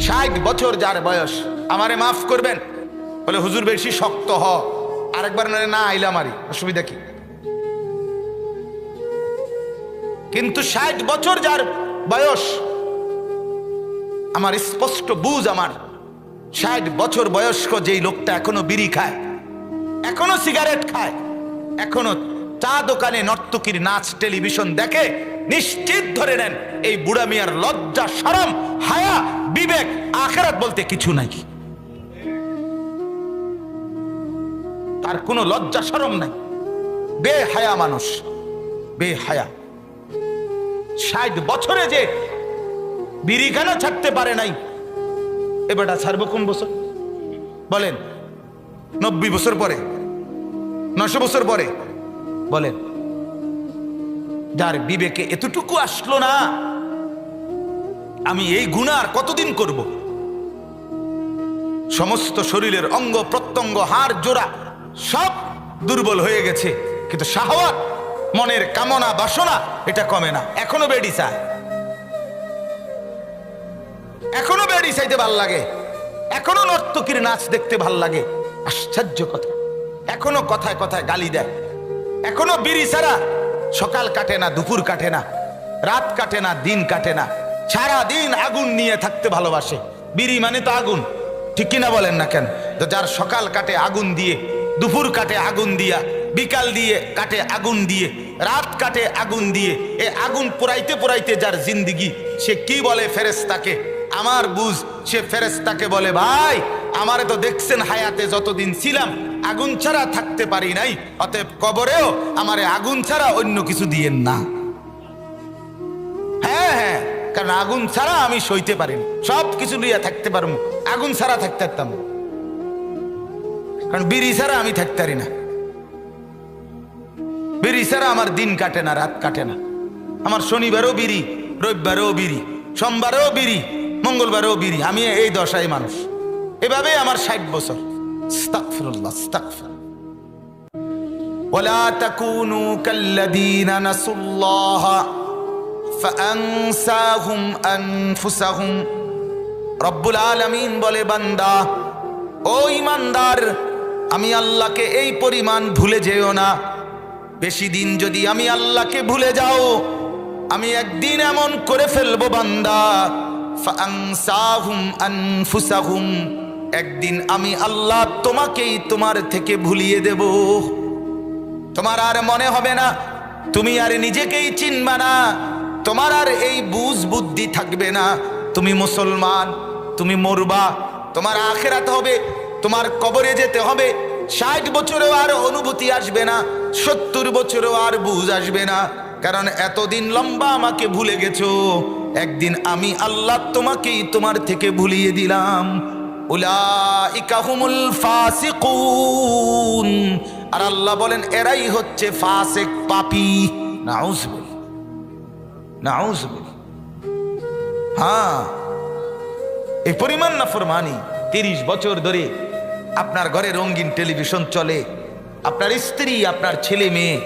ষাট বছর যার বয়স, আমারে মাফ করবেন। বলে, হুজুর, বেশি শক্ত হ। আরেকবার নয় না আইলাম আরই অসুবিধা কি? কিন্তু ষাট বছর যার বয়স, আমার স্পষ্ট বুঝ আমার, ষাট বছর বয়স্ক যেই লোকটা এখনও বিড়ি খায়, এখনও সিগারেট খায়, এখনও চা দোকানে নর্তকীর নাচ টেলিভিশন দেখে নিশ্চিত ধরে নেন, এই বুড়া মিয়ার লজ্জা সরম হায়া, বিবেক, আখেরাত বলতে কিছু নাই। তার কোনো লজ্জা সরম নাই। বে হায়া মানুষ বে হায়া ষাট বছরে যে বিড়ি কেন ছাড়তে পারে নাই? এবারটা ছাড়বো কোন বছর বলেন, নব্বই বছর পরে, নশো বছর পরে বলেন। যার বিবেকে এতটুকু আসলো না, আমি এই গুনার কতদিন করব? সমস্ত শরীরের অঙ্গ প্রত্যঙ্গ, হাড় জোড়া সব দুর্বল হয়ে গেছে। কিন্তু শাহওয়াত, মনের কামনা, বাসনা, এটা কমে না। এখনও বেডি চায়। এখনও বেডি চাইতে ভালো লাগে। এখনও নর্তকীর নাচ দেখতে ভালো লাগে। আশ্চর্য কথা। এখনও কথায় কথায় গালি দেয়। এখনও বিড়ি ছাড়া সকাল কাটে না, দুপুর কাটে না, রাত কাটে না, দিন কাটে না। সারা দিন আগুন নিয়ে থাকতে ভালোবাসে। বিড়ি মানে তো আগুন, ঠিক কিনা বলেন না কেন? তো যার সকাল কাটে আগুন দিয়ে, দুপুর কাটে আগুন দিয়া, বিকাল দিয়ে কাটে আগুন দিয়ে, রাত কাটে আগুন দিয়ে, এ আগুন পোড়াইতে পোড়াইতে যার জিন্দিগি, সে কি বলে ফেরেস্তাকে আমার বুঝ সে ফেরেস্তাকে বলে, ভাই, আমারে তো দেখছেন হায়াতে যতদিন ছিলাম আগুন ছাড়া থাকতে পারি নাই, অতএব কবরেও আমার আগুন ছাড়া অন্য কিছু দিয়েন না। হ্যাঁ হ্যাঁ কারণ আগুন ছাড়া আমি সইতে পারি সব কিছু নিয়ে থাকতে পারব। আগুন ছাড়া থাকতে পারতাম কারণ বিড়ি ছাড়া আমি থাকতে পারি না। বিড়ি ছাড়া আমার দিন কাটে না, রাত কাটে না। আমার শনিবারও বিড়ি, রবিবারও বিড়ি, সোমবারও বিড়ি, মঙ্গলবারও বিড়ি। আমি এই দশায় মানুষ। এভাবে আমার ষাট বছর। আস্তাগফিরুল্লাহ, আস্তাগফির। ولا تكونوا كالذين نسوا الله فأنساهم أنفسهم রব্বুল আলামিন বলে বান্দা ও ইমানদার আমি আল্লাহকে এই পরিমাণ ভুলে যেও না বেশি দিন যদি আমি আল্লাহকে ভুলে যাও আমি একদিন এমন করে ফেলবো বান্দা ফাআনসাহুম আনফুসাহুম একদিন আমি আল্লাহ তোমাকেই তোমার থেকে ভুলিয়ে দেব। তোমার আর মনে হবে না, তুমি আর নিজেকেই চিনবা না, তোমার আর এই বুঝ বুদ্ধি থাকবে না। তুমি মুসলমান, তুমি মরবা, তোমার আখেরাত হবে, তোমার কবরে যেতে হবে, ষাট বছরেও আর অনুভূতি আসবে না, সত্তর বছরেও আর বুঝ আসবে না, কারণ এতদিন লম্বা আমাকে ভুলে গেছো। একদিন আমি আল্লাহ তোমাকেই তোমার থেকে ভুলিয়ে দিলাম। উলাইকা হুমুল ফাসিকুন। আর আল্লাহ বলেন, এরাই হচ্ছে ফাসেক পাপি। নাউজুবিল নাউজুবিল হ্যাঁ। এই পরিমাণ না ফরমানি, তিরিশ বছর ধরে আপনার ঘরে রঙিন টেলিভিশন চলে, আপনার স্ত্রী, আপনার ছেলে মেয়ে,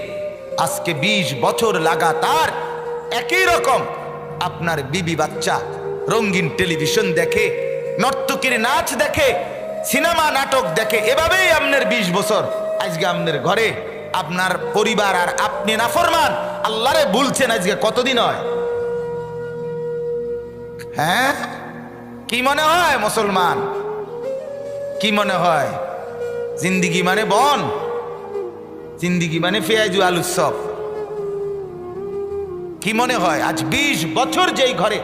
আজকে ২০ বছর লাগাতার একই রকম আপনার বিবি বাচ্চা রঙিন টেলিভিশন দেখে নর্তকীর নাচ দেখে, সিনেমা, নাটক দেখে, এভাবেই আপনার ২০ বছর। আজকে আপনার ঘরে আপনার পরিবার আর আপনি না নাফরমান আল্লাহরে বলছেন আজকে কতদিন হয়? হ্যাঁ? কি মনে হয় মুসলমান? কি মনে হয়? জিন্দিগি মানে বন, জিন্দিগি মানে ফেয়াজু আলুর সব কি মনে হয়? আজ ২০ বছর যেই ঘরে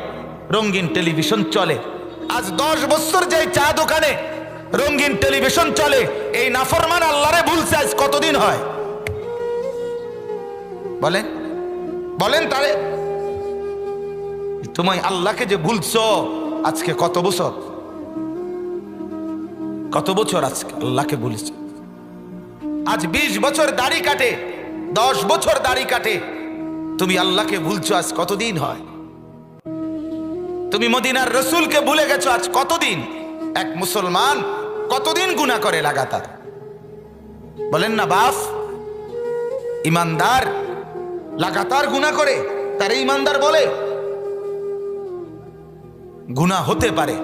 রঙিন টেলিভিশন চলে আজ দশ বছর যে চা দোকানে রঙিন টেলিভিশন চলে, এই নাফরমান আল্লাহরে ভুলছে আজ কতদিন হয়? বলেন। বলেন তাহলে তুমি আল্লাহকে যে ভুলছ, আজকে কত বছর? কত বছর আজকে আল্লাহকে ভুলেছ? আজ ২০ বছর দাড়ি কাটে, দশ বছর দাড়ি কাটে। তুমি আল্লাহকে ভুলছো আজ কতদিন হয়? তুমি মদিনার রসুলকে ভুলে গেছো আজ কতদিন? এক মুসলমান কতদিন গুণা করে লাগাতার? বলেন না বাফ ইমানদার লাগাতার গুণা করে, তারে ইমানদার বলে। গুণা হতে পারে।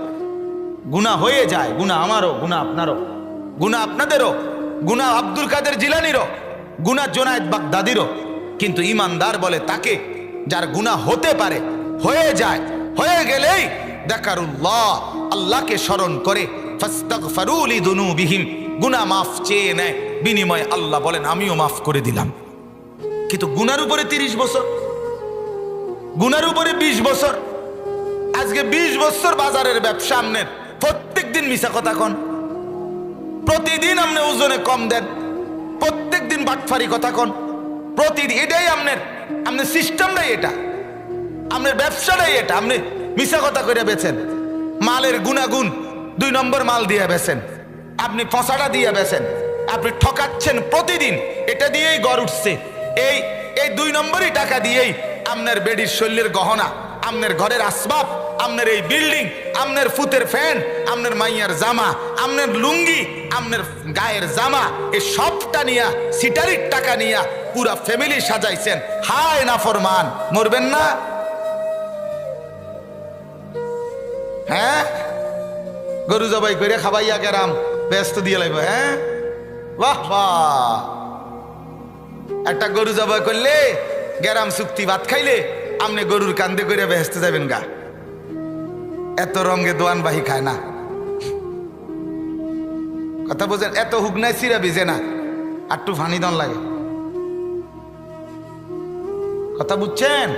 গুণা হয়ে যায় গুণা আমারও গুণা আপনারও। গুণা আপনাদেরও গুণা আব্দুল কাদের জিলানিরও গুণা জোনায়েদ বাগদাদিরও। কিন্তু ইমানদার বলে তাকে, যার গুণা হতে পারে, হয়ে যায়। হয়ে গেলেই দেখারুল্লাহ আল্লাহকে স্মরণ করে ফাস্তাগফারুলি দুনুবিহিম গুনাহ মাফ চেয়ে নেয়। বিনিময়ে আল্লাহ বলেন, আমিও মাফ করে দিলাম। কিন্তু গুনার উপরে তিরিশ বছর? গুনার উপরে ২০ বছর? আজকে ২০ বছর বাজারের ব্যবসা আমনের প্রত্যেক দিন মিশা কথা কন। প্রতিদিন আপনি ওজনে কম দেন। প্রত্যেক দিন বাটফারি কথা কন। প্রতিদিন এটাই আপনার আপনার সিস্টেমটাই এটা। আপনার ব্যবসাটাই এটা। আপনি মিশা কথা করে বেছেন মালের গুণাগুণ দুই নম্বর মাল দিয়ে বেছেন আপনি ফসাটা দিয়ে বেছেন আপনি ঠকাচ্ছেন প্রতিদিন। এটা দিয়েই গড় উঠছে। এই এই দুই নম্বরই টাকা দিয়েই আপনার বেডির শৈলের গহনা আপনার ঘরের আসবাব আপনার এই বিল্ডিং আপনার ফুতের ফ্যান আপনার মাইয়ার জামা আপনার লুঙ্গি আপনার গায়ের জামা এই সবটা নিয়া, সিটারির টাকা নিয়া পুরা ফ্যামিলি সাজাইছেন। হায় না ফরমান মরবেন না? হ্যাঁ? গরু জবাই করে খাবাইয়া গেরাম, ব্যস্ত দিয়ে লাইব হ্যাঁ? বাহ বাহ। একটা গরু জবাই করলে, গেরাম চুক্তি ভাত খাইলে আপনি গরুর কান্দে করে ব্যস্ত যাবেন গা। এত রঙে দোয়ান বাহি খায় না। কথা বোঝেন, এত হুগনায় সিরা ভিজে না একটু ফানি দন লাগে। কথা বুঝছেন?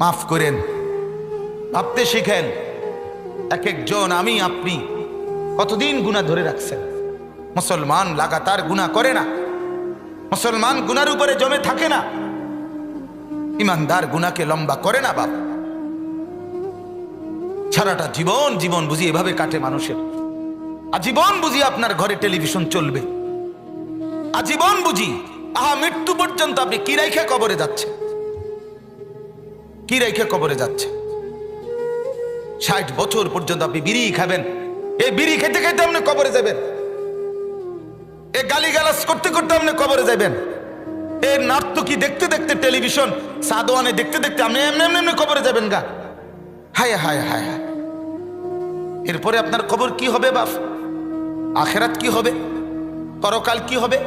মাফ করেন, ভাবতে শিখেন। এক একজন আমি, আপনি। কতদিন গুণা ধরে রাখছেন? মুসলমান লাগাতার গুণা করে না। মুসলমান গুনার উপরে জমে থাকে না। ইমানদার গুনাকে লম্বা করে না, বাপ। সারাটা জীবন জীবন বুঝি এভাবে কাটে মানুষের। আজীবন বুঝি আপনার ঘরে টেলিভিশন চলবে। আজীবন বুঝি, আহা, মৃত্যু পর্যন্ত আপনি কি রেখে কবরে যাচ্ছে কি রেখে কবরে যাচ্ছে ষাট বছর পর্যন্ত আপনি বিড়ি খাবেন। এই বিড়ি খেতে খেতে আপনি কবরে যাবেন। এ গালি গালাস করতে করতে আপনি কবরে যাবেন। এ নার্তকি দেখতে দেখতে টেলিভিশন সাদোয়ানে দেখতে দেখতে আপনি এমনি এমনি এমনি কবরে যাবেন গা। হায় হায় হায় হায়। এরপরে আপনার খবর কি হবে বাপ? আখেরাত কি হবে? পরকাল কি হবে?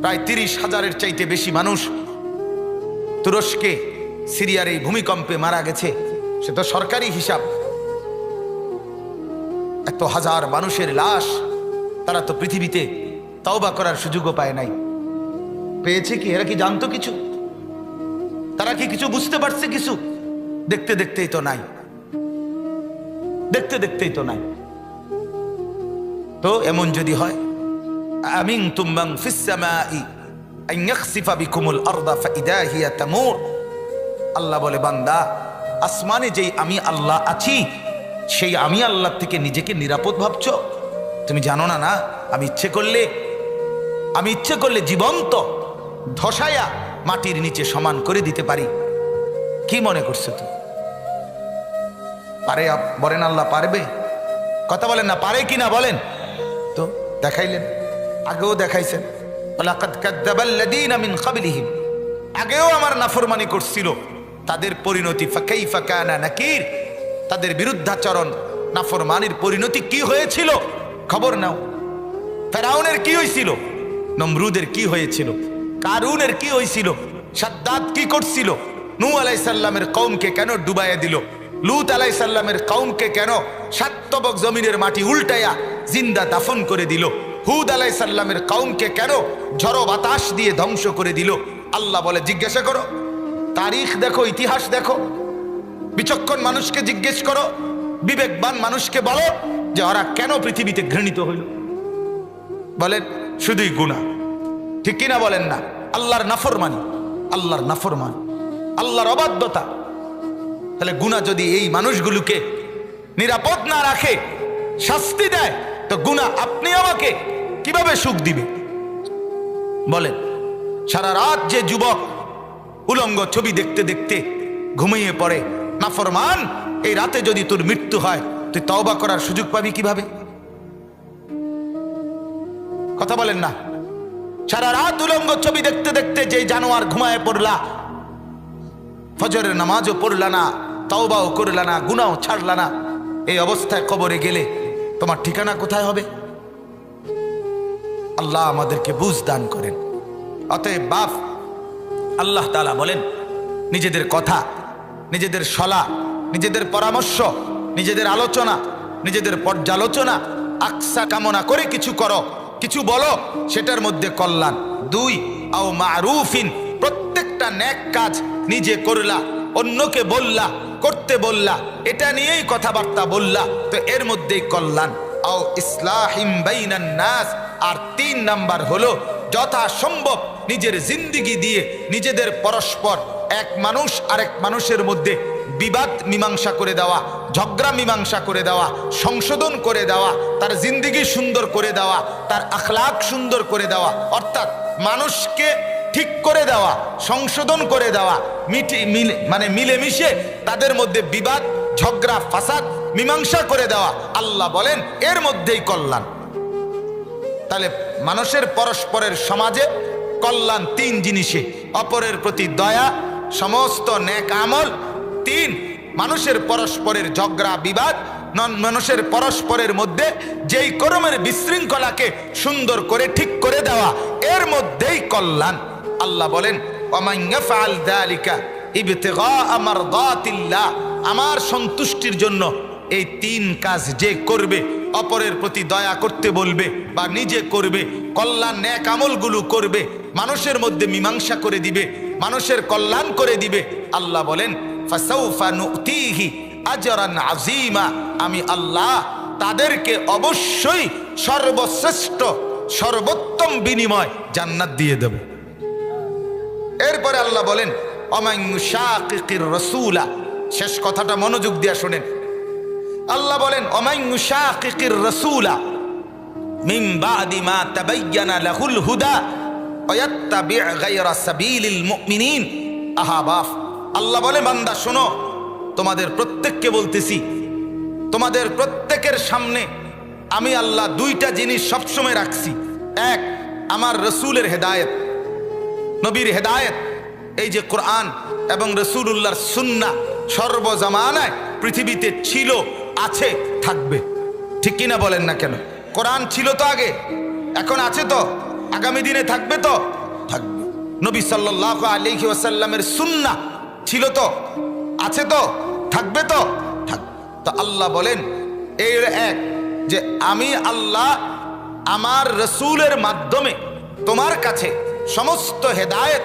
প্রায় তিরিশ হাজারের চাইতে বেশি মানুষ তুরস্কে সিরিয়ার এই ভূমিকম্পে মারা গেছে, সে তো সরকারি হিসাব। এত হাজার মানুষের লাশ, তারা তো পৃথিবীতে তওবা করার সুযোগও পায় নাই। পেয়েছে কি? এরা কি জানতো কিছু? তারা কি কিছু বুঝতে পারছে কিছু? দেখতে দেখতেই তো নাই। দেখতে দেখতেই তো নাই। তো এমন যদি হয় আমিন তুম্বাং ফিসামাই আন ইয়াখসিফা বিকুমুল আরদা ফাইদা হিয়া আল্লাহ বলে, বান্দা, আসমানে যেই আমি আল্লাহ আছি, সেই আমি আল্লাহ থেকে নিজেকে নিরাপদ ভাবছ? তুমি জানো না না? আমি ইচ্ছে করলে, আমি ইচ্ছে করলে জীবন্ত ধসায়া মাটির নিচে সমান করে দিতে পারি। কি মনে করছ তুমি? পারে বলেন আল্লাহ, পারবে? কথা বলেন না, পারে কি না বলেন? তো দেখাইলেন, আগেও দেখাইছেন। আগেও আমার নাফরমানি করছিল। তাদের পরিণতি ফাকাইফা কানা নাকির? তাদের বিরুদ্ধাচরণ, নাফরমানির পরিণতি কি হয়েছিল? খবর নাও। ফেরাউনের কি হয়েছিল নমরুদের কি হয়েছিল? কারুনের কি হয়েছিল সাদ্দাত কি করছিল? নূ আলাইসাল্লামের কৌমকে কেন ডুবাইয়া দিল? লুত আলাইসাল্লামের কৌমকে কেন সাত্তবক জমিনের মাটি উল্টাইয়া জিন্দা দাফন করে দিল? হুদ আলাইসাল্লামের কৌমকে কেন ঝড়ো বাতাস দিয়ে ধ্বংস করে দিল? আল্লাহ বলে, জিজ্ঞাসা করো। তারিখ দেখো, ইতিহাস দেখো। বিচক্ষণ মানুষকে জিজ্ঞেস করো, বিবেকবান মানুষকে বলো যে ওরা কেন পৃথিবীতে ঘৃণিত হইল। বলেন, শুধুই গুণা। ঠিক কিনা বলেন না? আল্লাহর নাফরমানি, আল্লাহর নাফরমান, আল্লাহর অবাধ্যতা। তাহলে গুণা যদি এই মানুষগুলোকে নিরাপদ না রাখে, শাস্তি দেয়, তো গুণা আপনি আমাকে কীভাবে সুখ দিবে? বলেন, সারা রাত যে যুবক উলঙ্গ ছবি দেখতে দেখতে ঘুমিয়ে পড়ে। নাফরমান এই রাতে যদি তোর মৃত্যু হয়, তুই তওবা করার সুযোগ পাবি কীভাবে? কথা বলেন না। সারা রাত উলঙ্গ ছবি দেখতে দেখতে যে জানোয়ার ঘুমায় পড়লা, ফজরের নামাজও পড়লা না, তওবাও করলা না গুনাও ছাড়লা না, এই অবস্থায় কবরে গেলে তোমার ঠিকানা কোথায় হবে? আল্লাহ আমাদেরকে বুঝ দান করেন। অতএব বাপ আল্লাহ তালা বলেন, নিজেদের কথা, নিজেদের সলা, নিজেদের পরামর্শ, নিজেদের আলোচনা, নিজেদের পর্যালোচনা, আকসা কামনা করে কিছু করো, কিছু বলো, সেটার মধ্যে কল্যাণ। দুই, আও মারুফিন, প্রত্যেকটা ন্যাক কাজ নিজে করলা, অন্যকে বললা, করতে বললা, এটা নিয়েই কথাবার্তা বললা, তো এর মধ্যেই কল্যাণ। আও ইসলাহিম বাইনান নাস, আর তিন নাম্বার হলো, যথাসম্ভব নিজের জিন্দিগি দিয়ে নিজেদের পরস্পর, এক মানুষ আরেক মানুষের মধ্যে বিবাদ মীমাংসা করে দেওয়া, ঝগড়া মীমাংসা করে দেওয়া, সংশোধন করে দেওয়া, তার জিন্দিগি সুন্দর করে দেওয়া, তার আখলাক সুন্দর করে দেওয়া, অর্থাৎ মানুষকে ঠিক করে দেওয়া, সংশোধন করে দেওয়া, মিটি, মিলে মানে মিলেমিশে তাদের মধ্যে বিবাদ, ঝগড়া, ফাসাদ মীমাংসা করে দেওয়া, আল্লাহ বলেন এর মধ্যেই কল্যাণ। তাহলে মানুষের পরস্পরের সমাজে কল্যাণ তিন জিনিসে। অপরের প্রতি দয়া, সমস্ত ন্যাক আমল। তিন, মানুষের পরস্পরের ঝগড়া, বিবাদ। নন, মানুষের পরস্পরের মধ্যে যেই করমের বিশৃঙ্খলাকে সুন্দর করে ঠিক করে দেওয়া, এর মধ্যেই কল্যাণ। আল্লাহ বলেন আমার সন্তুষ্টির জন্য এই তিন কাজ যে করবে অপরের প্রতি দয়া করতে বলবে বা নিজে করবে, কল্যাণ ন্যাক আমলগুলো করবে, মানুষের মধ্যে মীমাংসা করে দিবে, মানুষের কল্যাণ করে দিবে। আল্লাহ বলেন আজরান আজিমা আমি আল্লাহ তাদেরকে অবশ্যই সর্বশ্রেষ্ঠ, সর্বোত্তম বিনিময় জান্নাত দিয়ে দেব। এরপরে আল্লাহ বলেন অমাইনুশাকির রসুলা। শেষ কথাটা মনোযোগ দিয়ে শোনেন। আল্লাহ বলেন অমাইনুশাকির রসুলা মিন বাদি মা তাবায়্যানা লাহুল হুদা ওয়াত্তাবি' গায়রা সাবিলিল আহা, বাফ। আল্লাহ বলে বান্দা, শোনো, তোমাদের প্রত্যেককে বলতেছি, তোমাদের প্রত্যেকের সামনে আমি আল্লাহ দুইটা জিনিস সবসময় রাখছি। এক, আমার রসুলের হেদায়েত, নবীর হেদায়েত, এই যে কোরআন এবং রসুল্লাহর সুন্না সর্বজামানায় পৃথিবীতে ছিল আছে, থাকবে। ঠিক কিনা বলেন না কেন? কোরআন ছিল তো আগে, এখন আছে তো? আগামী দিনে থাকবে তো? থাকবে। নবী সাল্লাহ আলিহি ওয়াসাল্লামের সুন্না ছিল তো? আছে তো? থাকবে তো? থাকবে তো আল্লাহ বলেন এই এক, যে আমি আল্লাহ আমার রসুলের মাধ্যমে তোমার কাছে সমস্ত হেদায়েত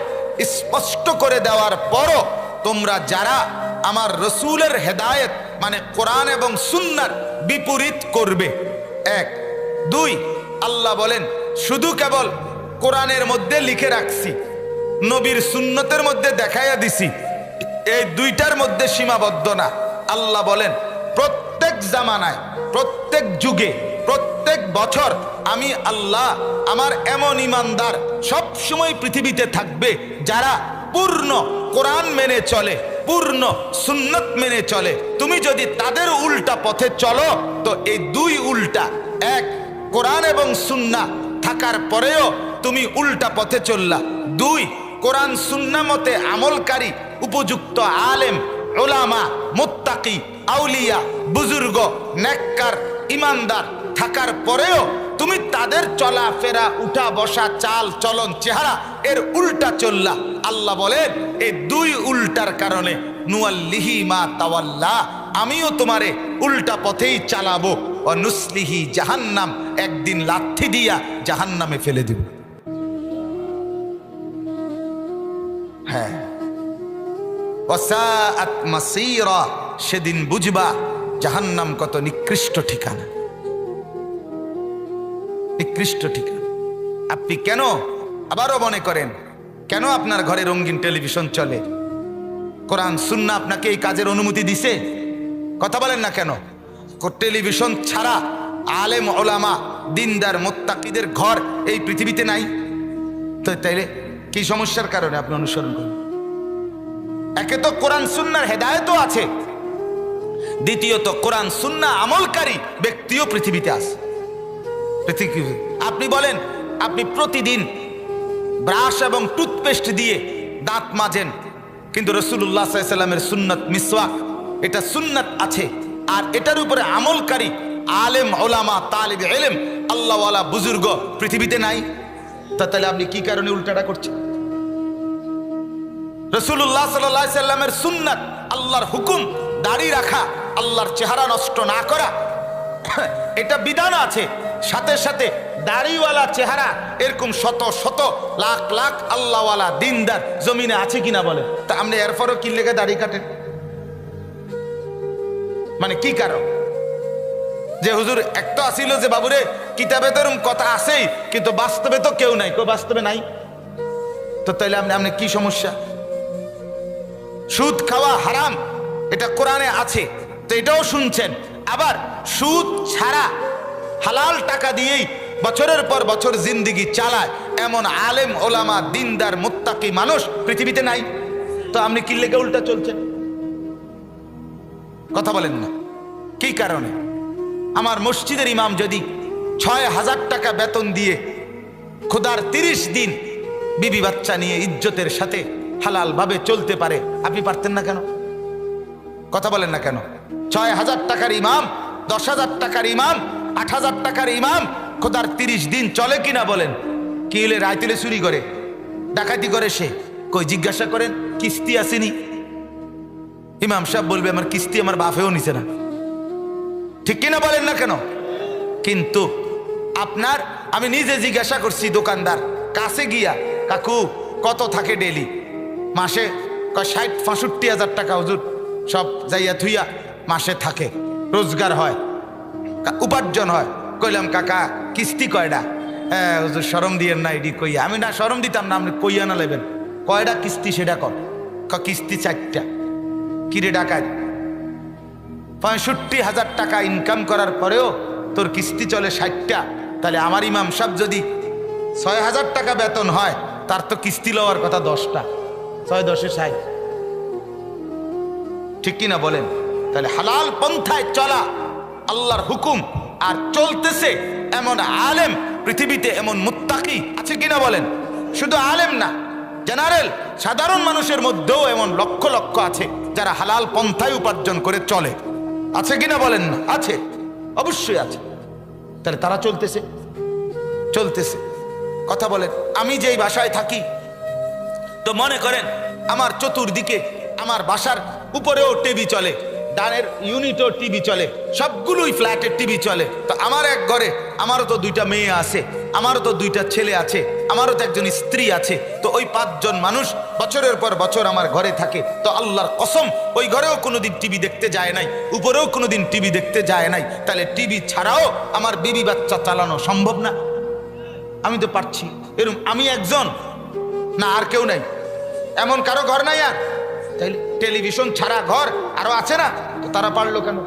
স্পষ্ট করে দেওয়ার পরও তোমরা যারা আমার রসুলের হেদায়েত মানে কোরআন এবং সুন্নার বিপরীত করবে। এক। দুই, আল্লাহ বলেন, শুধু কেবল কোরআনের মধ্যে লিখে রাখছি, নবীর সুন্নতের মধ্যে দেখাইয়া দিছি, এই দুইটার মধ্যে সীমাবদ্ধ না। আল্লাহ বলেন, প্রত্যেক জামানায়, প্রত্যেক যুগে, প্রত্যেক বছর আমি আল্লাহ, আমার এমন ইমানদার সব সময় পৃথিবীতে থাকবে যারা পূর্ণ কোরআন মেনে চলে। পূর্ণ সুন্নত মেনে চলে। তুমি যদি তাদের উল্টা পথে চলো, তো এই দুই উল্টা, এক কোরআন এবং সুন্না থাকার পরেও তুমি উল্টা পথে চললা। দুই, কোরআন সুন্না মতে আমলকারী, উপযুক্ত আলেম ওলামা মোত্তাকি, আউলিয়া, বুজুর্গ, নেককার, ইমানদার থাকার পরেও তুমি তাদের চলাফেরা, উঠা, বসা, চাল, চলন, চেহারা এর উল্টা চললা। আল্লাহ বলেন, এই দুই উল্টার কারণে নুয়াল্লিহি মা তাওয়াল্লা, আমিও তোমারে উল্টা পথেই চালাবো। ও নুসলিহি জাহান্নাম, একদিন লাথি দিয়া জাহান্নামে ফেলে দিব। হ্যাঁ। সেদিন বুঝবা জাহান্নাম কত নিকৃষ্ট ঠিকানা। নিকৃষ্ট ঠিকানা। আপনি কেন আবারও মনে করেন, কেন আপনার ঘরে রঙিন টেলিভিশন চলে? কোরআন সুন্না আপনাকে এই কাজের অনুমতি দিছে? কথা বলেন না কেন? টেলিভিশন ছাড়া আলেম, ওলামা, দিনদার, মোত্তাকিদের ঘর এই পৃথিবীতে নাই। তো তাইলে কি সমস্যার কারণে আপনি অনুসরণ করেন? একে তো কোরআন সুন্নার হেদায়তও আছে। দ্বিতীয়ত, কোরআন সুন্না আমলকারী ব্যক্তিও পৃথিবীতে আছে। আপনি বলেন, আপনি প্রতিদিন ব্রাশ এবং টুথপেস্ট দিয়ে দাঁত মাজেন, কিন্তু রসুল্লাহ সাল্লামের সুন্নত মিসওয়াক, এটা সুন্নত আছে, আর এটার উপরে আমলকারী, আলেম ওলামা তালিব এলেম আল্লাহওয়ালা বুজুর্গ পৃথিবীতে নাই। তা তাহলে আপনি কি কারণে উল্টাটা করছেন? রসুল্লাহ সাল্লাহ সাল্লামের সুন্নাত, আল্লাহর হুকুম, দাড়ি রাখা, আল্লাহর চেহারা নষ্ট না করা, এটা বিধান আছে সাথে সাথে দাড়িওয়ালা চেহারা এরকম শত শত লাখ লাখ আল্লাহওয়ালা দিনদার জমিনে আছে কিনা বলে? তা আপনি এরপরও কি লেগে দাড়ি কাটেন মানে কি কারণ? যে হুজুর একটা আসিল যে বাবুরে, কিতাবে তো কথা আছেই, কিন্তু বাস্তবে তো কেউ নাই। কেউ বাস্তবে নাই? তো তাইলে আপনি আপনি কি সমস্যা? সুদ খাওয়া হারাম, এটা কোরআনে আছে, তো এটাও শুনছেন। আবার সুদ ছাড়া হালাল টাকা দিয়েই বছরের পর বছর জিন্দিগি চালায়। এমন আলেম, ওলামা, দিনদার, মুত্তাকি মানুষ পৃথিবীতে নাই। তো আপনি কি লেগে উল্টা চলছেন? কথা বলেন না। কি কারণে? আমার মসজিদের ইমাম যদি ছয় হাজার টাকা বেতন দিয়ে খোদার তিরিশ দিন বিবি বাচ্চা নিয়ে ইজ্জতের সাথে হালাল ভাবে চলতে পারে, আপনি পারতেন না কেন? কথা বলেন না কেন? ছয় হাজার টাকার ইমাম, দশ হাজার টাকার ইমাম আট হাজার টাকার ইমাম, খোদার তিরিশ দিন চলে কিনা বলেন। কি হলে রায় তুলে চুরি করে? ডাকাতি করে সে। কই, জিজ্ঞাসা করেন, কিস্তি আসেনি? ইমাম সাহেব বলবে, আমার কিস্তি আমার বাপেও নিছে না। ঠিক কিনা বলেন না কেন? কিন্তু আপনার, আমি নিজে জিজ্ঞাসা করছি দোকানদার, কাছে গিয়া, কাকু, কত থাকে ডেলি মাসে ষাট, পঁয়ষট্টি হাজার টাকা, হুজুর। সব যাইয়া থুইয়া মাসে থাকে, রোজগার হয়। কা- উপার্জন হয়। কইলাম, কাকা, কিস্তি কয়টা হ্যাঁ হুজুর সরম দিয়েন না, এডি কইয়া। আমি না সরম দিতাম না, আপনি কইয়া না লেবেন। কয়টা কিস্তি সেটা কর। কিস্তি চারটা। কিরে ডাকাত? পঁয়ষট্টি হাজার টাকা ইনকাম করার পরেও তোর কিস্তি চলে ষাটটা। তাহলে আমার ইমাম সাহেব যদি ছয় হাজার টাকা বেতন হয়, তার তো কিস্তি লওয়ার কথা দশটা। ছয় দশে ষাট। ঠিক কিনা বলেন? তাহলে হালাল পন্থায় চলা। আল্লাহর হুকুম আর চলতেছে এমন আলেম, পৃথিবীতে এমন মুত্তাকি আছে কিনা বলেন? শুধু আলেম না, জেনারেল, সাধারণ মানুষের মধ্যেও এমন লক্ষ লক্ষ আছে যারা হালাল পন্থায় উপার্জন করে চলে। আছে কিনা বলেন না? আছে, অবশ্যই আছে। তাহলে তারা চলতেছে? চলতেছে। কথা বলেন, আমি যেই বাসায় থাকি, তো মনে করেন, আমার চতুর্দিকে, আমার বাসার উপরেও টিভি চলে। ডানের ইউনিটও টিভি চলে, সবগুলোই ফ্ল্যাটের টিভি চলে। তো আমার এক ঘরে, আমারও তো দুইটা মেয়ে আছে, আমারও তো দুইটা ছেলে আছে, আমারও তো একজন স্ত্রী আছে। তো ওই পাঁচজন মানুষ বছরের পর বছর আমার ঘরে থাকে। তো আল্লাহর কসম, ওই ঘরেও কোনোদিন টিভি দেখতে যায় নাই, উপরেও কোনোদিন টিভি দেখতে যায় নাই। তাহলে টিভি ছাড়াও আমার বিবি বাচ্চা চালানো সম্ভব না। আমি তো পারছি। এরকম আমি একজন, না আর কেউ নাই। এমন কারও ঘর নাই আর? তাইলে টেলিভিশন ছাড়া ঘর আরও আছে না? তারা পারল কেন?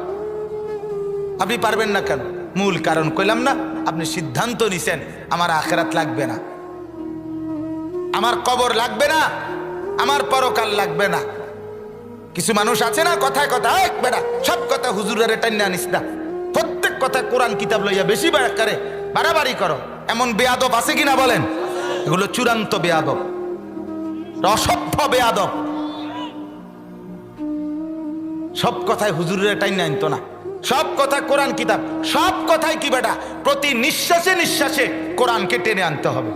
আপনি পারবেন না কেন? মূল কারণ কইলাম না, আপনি সিদ্ধান্ত নিছেন, আমার আখেরাত লাগবে না। আমার কবর লাগবে না, আমার পরকাল লাগবে না। কিছু মানুষ আছে না, কথায় কথা এক বেড়া সব কথা হুজুরের টান্না আনিস না। প্রত্যেক কথা কোরআন কিতাব লইয়া বেশি করে বাড়াবাড়ি করো। এমন বেয়াদব আছে কিনা বলেন? এগুলো চূড়ান্ত বেয়াদব। অসভ্য বেয়াদব। সব কথায় হুজুরের টাইনা আনতো না। সব কথা কোরআন কিতাব, সব কথাই কি বেটা? প্রতি নিঃশ্বাসে নিঃশ্বাসে কোরআনকে টেনে আনতে হবে।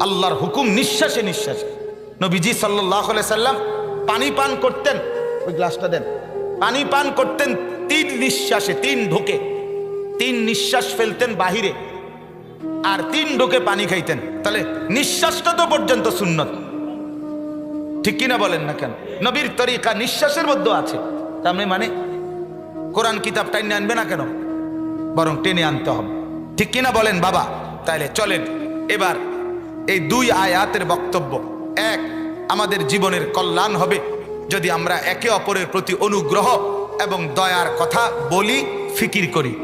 আল্লাহর হুকুম নিঃশ্বাসে নিঃশ্বাসে। নবীজি সাল্লাহ সাল্লাম পানি পান করতেন, ওই গ্লাসটা দেন। পানি পান করতেন তিন নিঃশ্বাসে, তিন ঢোকে। তিন নিঃশ্বাস ফেলতেন বাহিরে। আর তিন ঢোকে পানি খাইতেন। তাহলে নিঃশ্বাসটা তো পর্যন্ত সুন্নত। ঠিক কিনা বলেন না কেন? নবীর তরিকা নিঃশ্বাসের মধ্যে আছে। তার মানে মানে কোরআন কিতাব টাইনে আনবে না কেন? বরং টেনে আনতে হবে। ঠিক কিনা বলেন বাবা? তাইলে চলেন, এবার এই দুই আয়াতের বক্তব্য। এক, আমাদের জীবনের কল্যাণ হবে যদি আমরা একে অপরের প্রতি অনুগ্রহ এবং দয়ার কথা বলি, ফিকির করি।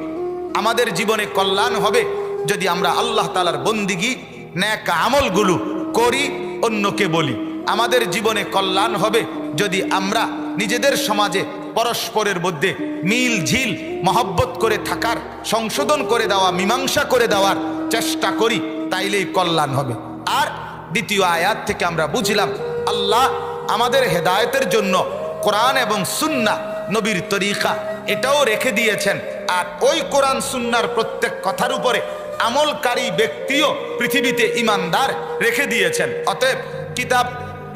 আমাদের জীবনে কল্যাণ হবে যদি আমরা আল্লাহ তালার বন্দিগি, ন্যাক আমলগুলো করি, অন্যকে বলি। আমাদের জীবনে কল্যাণ হবে যদি আমরা নিজেদের সমাজে পরস্পরের মধ্যে মিল ঝিল, মহব্বত করে থাকার, সংশোধন করে দেওয়া, মীমাংসা করে দেওয়ার চেষ্টা করি, তাইলেই কল্যাণ হবে। আর দ্বিতীয় আয়াত থেকে আমরা বুঝলাম, আল্লাহ আমাদের হেদায়তের জন্য কোরআন এবং সুন্না নবীর তরিকা এটাও রেখে দিয়েছেন। আর ওই কোরআন সুন্নার প্রত্যেক কথার উপরে আমলকারী ব্যক্তিও পৃথিবীতে ইমানদার রেখে দিয়েছেন। অতএব কিতাব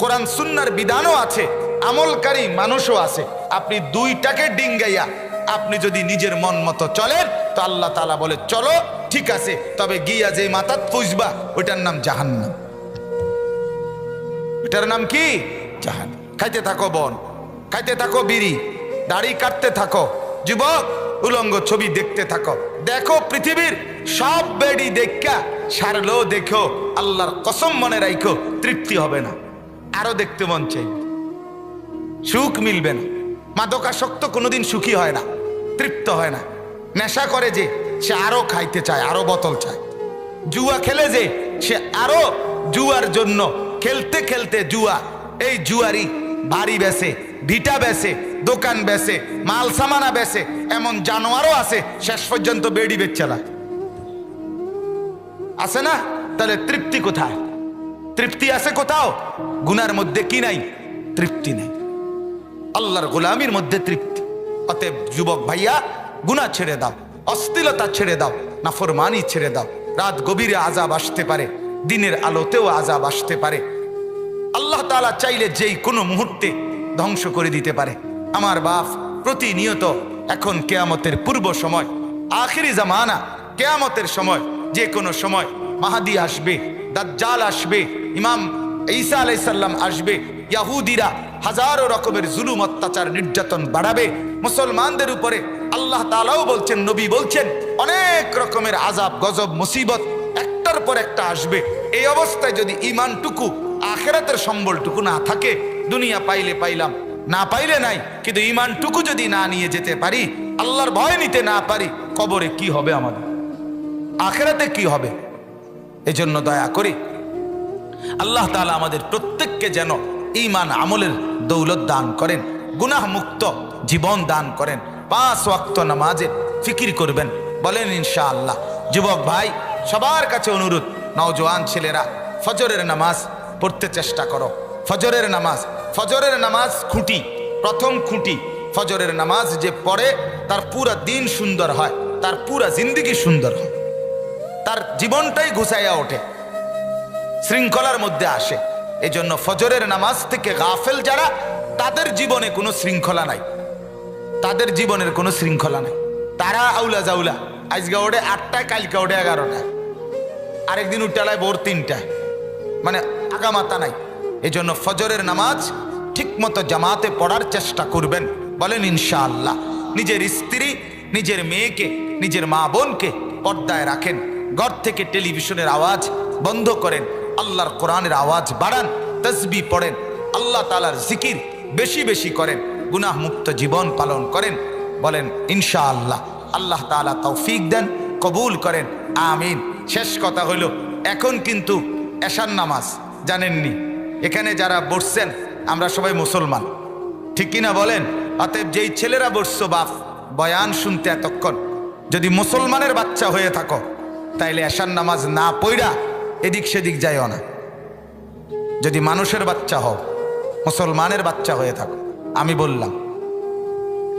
কোরআন সুন্নার বিধানও আছে, আমলকারী মানুষও আছে। আপনি দুইটাকে ডিঙ্গাইয়া, আপনি যদি নিজের মন মতো চলেন, তো আল্লাহ তালা বলে, চলো, ঠিক আছে, তবে গিয়া যে মাতাত পুষবা, ওইটার নাম জাহান্নাম। এটার নাম কি? জাহান খাইতে থাকো বন, খাইতে থাকো বিড়ি, দাড়ি কাটতে থাকো, যুবক, উলঙ্গ ছবি দেখতে থাকো। দেখো পৃথিবীর সব বেড়ি দেখা সারলো দেখো, আল্লাহর কসম মনে রাখো তৃপ্তি হবে না। আরও দেখতে মন চাই। সুখ মিলবে না। মাদকাসক্ত কোনোদিন সুখী হয় না, তৃপ্ত হয় না। নেশা করে যে, সে আরও খাইতে চায়, আরও বোতল চায়। জুয়া খেলে যে, সে আরও জুয়ার জন্য, খেলতে খেলতে জুয়া। এই জুয়ারি বাড়ি বেসে, ভিটা বেসে, দোকান বেসে, মাল সামানা বেসে, এমন জানোয়ারও আছে, শেষ পর্যন্ত বেড়ি বেচালা আছে না? তাহলে তৃপ্তি কোথায়? তৃপ্তি আছে কোথাও? গুনার মধ্যে কি নাই? তৃপ্তি নেই। আল্লাহর গোলামির মধ্যে তৃপ্তি। অতএব যুবক ভাইয়া, গুনাহ ছেড়ে দাও অস্থিলতা ছেড়ে দাও, নাফরমানি ছেড়ে দাও। রাত গভীরে আজাব আসতে পারে, দিনের আলোতেও আজাব আসতে পারে। আল্লাহ তাআলা চাইলে যেই কোনো মুহূর্তে ধ্বংস করে দিতে পারে। আমার বাপ প্রতিনিয়ত এখন কেয়ামতের পূর্ব সময়, আখিরি জামানা, কেয়ামতের সময়, যে কোনো সময় মাহাদি আসবে, দাজ্জাল আসবে, ইমাম ঈসা আলাইসাল্লাম আসবে, ইয়াহুদিরা হাজারো রকমের জুলুম, অত্যাচার, নির্যাতন বাড়াবে। মুসলমানদের উপরে আল্লাহ তালাও বলছেন, নবী বলছেন, অনেক রকমের আজাব গজব, মুসিবত একটার পর একটা আসবে। এই অবস্থায় যদি ইমানটুকু আখেরাতের সম্বলটুকু না থাকে, দুনিয়া পাইলে পাইলাম, না পাইলে নাই। কিন্তু ইমানটুকু যদি না নিয়ে যেতে পারি, আল্লাহর ভয় নিতে না পারি, কবরে কি হবে আমাদের? আখেরাতে কি হবে? এজন্য দয়া করি আল্লাহ তালা আমাদের প্রত্যেককে যেন ইমান আমলের দৌলত দান করেন গুনাহ মুক্ত জীবন দান করেন, পাঁচ ওয়াক্ত নামাজে ফিকির করবেন। বলেন ইনশাআল্লাহ। যুবক ভাই, সবার কাছে অনুরোধ, নওজোয়ান ছেলেরা, ফজরের নামাজ পড়তে চেষ্টা করো। ফজরের নামাজ ফজরের নামাজ খুঁটি, প্রথম খুঁটি। ফজরের নামাজ যে পড়ে, তার পুরা দিন সুন্দর হয়, তার পুরা জিন্দগি সুন্দর হয়। তার জীবনটাই ঘুষাইয়া ওঠে, শৃঙ্খলার মধ্যে আসে। এজন্য ফজরের নামাজ থেকে গাফেল যারা, তাদের জীবনে কোনো শৃঙ্খলা নাই। তাদের জীবনের কোনো শৃঙ্খলা নাই। তারা আউলা জাউলা, আজকে ওঠে আটটায়, কালকে ওঠে এগারোটায়। আরেকদিন উঠালায় ভোর তিনটায়। মানে আগামাতা নাই। এজন্য ফজরের নামাজ ঠিকমতো জামাতে পড়ার চেষ্টা করবেন। বলেন, ইনশাআল্লাহ। নিজের স্ত্রী, নিজের মেয়েকে, নিজের মা বোনকে পর্দায় রাখেন। ঘর থেকে টেলিভিশনের আওয়াজ বন্ধ করেন, আল্লাহর কোরআনের আওয়াজ বাড়ান, তসবি পড়েন, আল্লাহ তালার জিকির বেশি বেশি করেন গুনাহ মুক্ত জীবন পালন করেন, বলেন, ইনশাআল্লাহ, আল্লাহ তাআলা তৌফিক দেন, কবুল করেন, আমিন। শেষ কথা হইল এখন কিন্তু এশান নামাজ, জানেননি? এখানে যারা বসছেন, আমরা সবাই মুসলমান। ঠিক কিনা বলেন? অতএব যেই ছেলেরা বসছো, বাপ, বয়ান শুনতে এতক্ষণ। যদি মুসলমানের বাচ্চা হয়ে থাকো তাইলে এশান নামাজ না পইরা এদিক সেদিক যাইও না। যদি মানুষের বাচ্চা হও, মুসলমানের বাচ্চা হয়ে থাকো, আমি বললাম।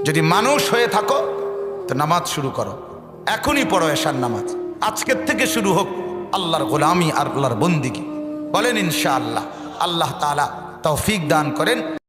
যদি মানুষ হয়ে থাকো, তো নামাজ শুরু করো। এখনই পড়ো এশার নামাজ। আজকের থেকে শুরু হোক আল্লাহর গোলামি আর আল্লাহর বন্দিগি। বলেন ইনশাআল্লাহ। আল্লাহ তালা তৌফিক দান করেন।